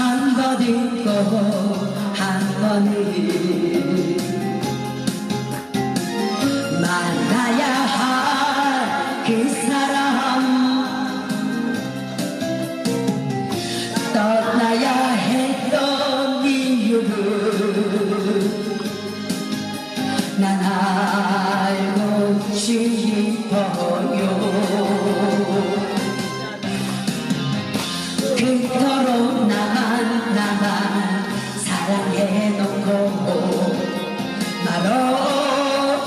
한번 잊고 한번 잊 만나야 할 그 사람. 떠나야 했던 이유를 난 알고 싶어요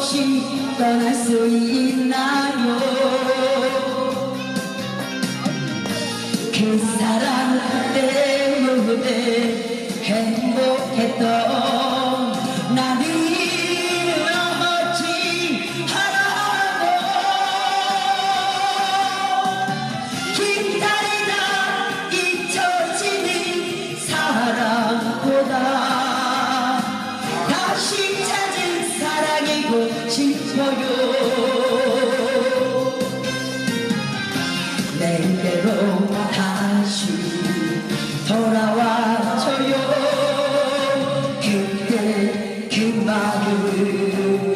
없이 떠날 수 있나요? 그 사랑 때문에 행복했던 싶어요 내게로 다시 돌아와줘요. 그때 그 마음으로.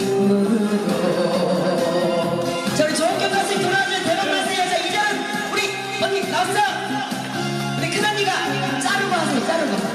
자 우리 좋은 경가수 돌아와주는 대박 마세요 자 이제는 우리 언니 나왔어. 우리 큰언니가 자르고 하세요 자르고